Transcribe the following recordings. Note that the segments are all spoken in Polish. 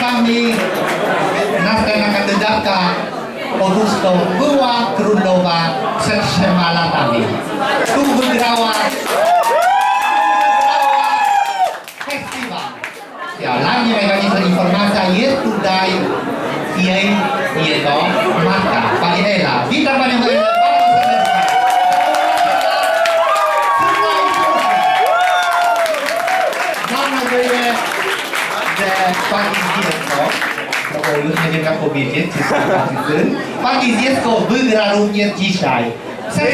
Wami następna kandydatka Augusto była królowa przed trzema latami. Tu wygrała festiwal. Dla mnie najważniejsza informacja jest tutaj jej, jego matka, pani Ela. Witam panią Elę. Mam nadzieję, już nie wiem jak powiedzieć, czy pani dziecko wygra również dzisiaj. Przed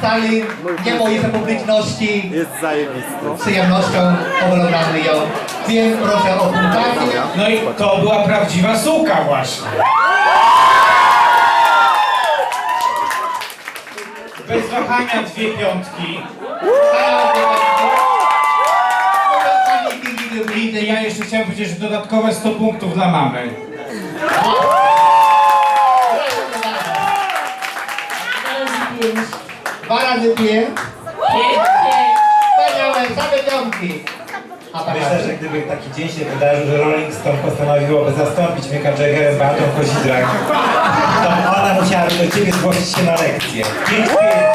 sali, nie mojej publiczności. Jest zajebisty. Z przyjemnością oglądamy ją. Więc proszę o punktację. No i to była prawdziwa suka właśnie. Bez wahania dwie piątki. Ja jeszcze chciałem powiedzieć, że dodatkowe 100 punktów dla mamy. Dwa razy pięć. Wspaniałe, same piątki. A Myślę, że gdyby taki dzień się wydarzył, że Rolling Stone postanowiłoby zastąpić Micka Jaggerem Beatą Kozidrak, to ona musiałaby do ciebie zgłosić się na lekcję. Pięć, pięć.